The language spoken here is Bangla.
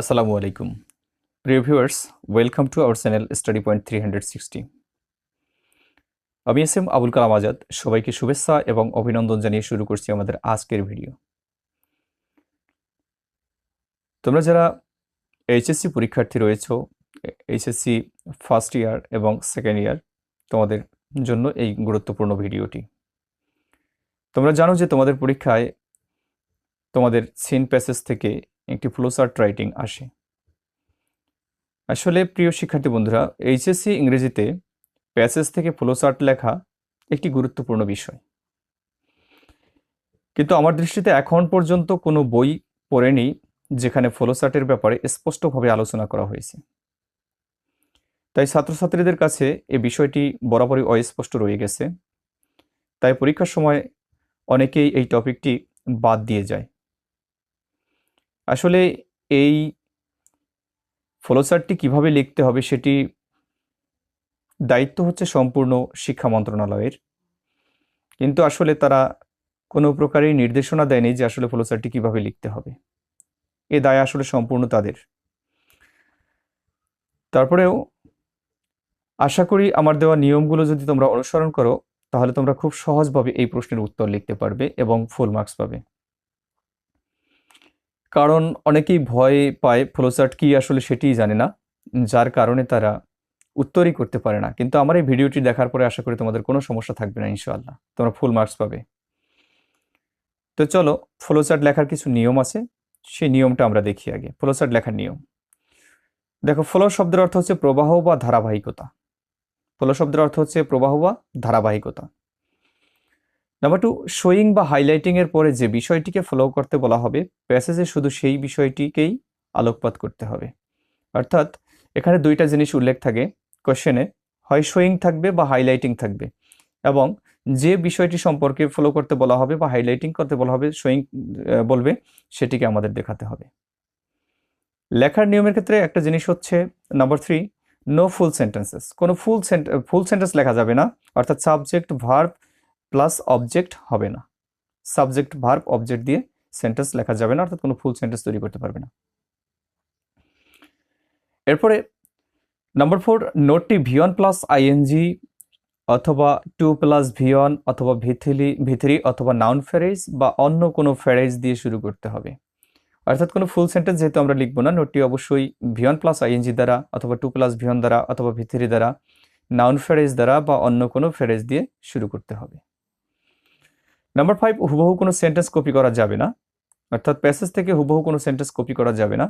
আসসালামু আলাইকুম। প্রিয় viewers, welcome to our channel study point three hundred sixty. আমি এস এম আবুল কালাম আজাদ, সবাইকে শুভেচ্ছা এবং অভিনন্দন জানিয়ে শুরু করছি আমাদের আজকের ভিডিও। তোমরা যারা এইচএসসি পরীক্ষার্থী রয়েছো, এইচএসসি ফার্স্ট ইয়ার এবং সেকেন্ড ইয়ার তোমাদের জন্য এই গুরুত্বপূর্ণ ভিডিওটি। তোমরা জানো যে তোমাদের পরীক্ষায় তোমাদের সিন প্যাসেজ থেকে একটি ফ্লোচার্ট রাইটিং আসে। আসলে প্রিয় শিক্ষার্থী বন্ধুরা, এইচএসসি ইংরেজিতে প্যাসেজ থেকে ফ্লোচার্ট লেখা একটি গুরুত্বপূর্ণ বিষয়। কিন্তু আমার দৃষ্টিতে এখন পর্যন্ত কোনো বই পড়েনি যেখানে ফ্লোচার্টের ব্যাপারে স্পষ্টভাবে আলোচনা করা হয়েছে। তাই ছাত্রছাত্রীদের কাছে এ বিষয়টি বরাবরই অস্পষ্ট রয়ে গেছে। তাই পরীক্ষার সময় অনেকেই এই টপিকটি বাদ দিয়ে যায়। আসলে এই ফলোসারটি কীভাবে লিখতে হবে সেটি দায়িত্ব হচ্ছে সম্পূর্ণ শিক্ষা মন্ত্রণালয়ের। কিন্তু আসলে তারা কোনো প্রকারের নির্দেশনা দেয়নি যে আসলে ফলোসারটি কীভাবে লিখতে হবে। এ দায় আসলে সম্পূর্ণ তাদের। তারপরেও আশা করি আমার দেওয়া নিয়মগুলো যদি তোমরা অনুসরণ করো, তাহলে তোমরা খুব সহজভাবে এই প্রশ্নের উত্তর লিখতে পারবে এবং ফুল মার্কস পাবে। কারণ অনেকেই ভয় পায় ফ্লোচার্ট কি আসলে সেটিই জানে না, যার কারণে তারা উত্তরই করতে পারে না। কিন্তু আমার এই ভিডিওটি দেখার পরে আশা করি তোমাদের কোনো সমস্যা থাকবে না, ইনশাআল্লাহ। তোমরা ফুল মার্কস পাবে। তো চলো ফ্লোচার্ট লেখার কিছু নিয়ম আছে, সেই নিয়মটা আমরা দেখি আগে। ফ্লোচার্ট লেখার নিয়ম। দেখো, ফ্লো শব্দের অর্থ হচ্ছে প্রবাহ বা ধারাবাহিকতা। ফ্লো শব্দের অর্থ হচ্ছে প্রবাহ বা ধারাবাহিকতা। নাম্বার টু শোয়িং বা হাইলাইটিং এর পরে যে বিষয়টিকে ফলো করতে বলা হবে প্যাসেজে শুধু সেই বিষয়টিকেই আলোকপাত করতে হবে। অর্থাৎ এখানে দুইটা জিনিস উল্লেখ থাকে। কোশ্চেনে হয় শোয়িং থাকবে বা হাইলাইটিং থাকবে। এবং যে বিষয়টি সম্পর্কে ফলো করতে বলা হবে বা হাইলাইটিং করতে বলা হবে শোয়িং বলবে, সেটিকে আমাদের দেখাতে হবে। লেখার নিয়মের ক্ষেত্রে একটা জিনিস হচ্ছে number three no full sentences কোনো ফুল ফুল সেন্টেন্স লেখা যাবে না। অর্থাৎ সাবজেক্ট ভার্ব প্লাস অবজেক্ট হবে না। সাবজেক্ট ভার্ব অবজেক্ট দিয়ে সেন্টেন্স লেখা যাবে না, অর্থাৎ কোনো ফুল সেন্টেন্স তৈরি করতে পারবে না। এরপরে নাম্বার ফোর নোটটি ভিওন প্লাস আইএনজি অথবা টু প্লাস ভিওন অথবা ভিথিলি, ভিথরি অথবা নাউন ফ্যারেজ বা অন্য কোনো ফ্যারেজ দিয়ে শুরু করতে হবে। অর্থাৎ কোনো ফুল সেন্টেন্স যেহেতু আমরা লিখব না নোটটি অবশ্যই ভিওন প্লাস আইএনজি দ্বারা অথবা টু প্লাস ভিওন দ্বারা অথবা ভিথরি দ্বারা নাউন ফ্যারেজ দ্বারা বা অন্য কোনো ফ্যারেজ দিয়ে শুরু করতে হবে। নাম্বার ফাইভ হুবহু কোনো সেন্টেন্স কপি করা যাবে না। অর্থাৎ প্যাসেজ থেকে হুবহু কোনো সেন্টেন্স কপি করা যাবে না।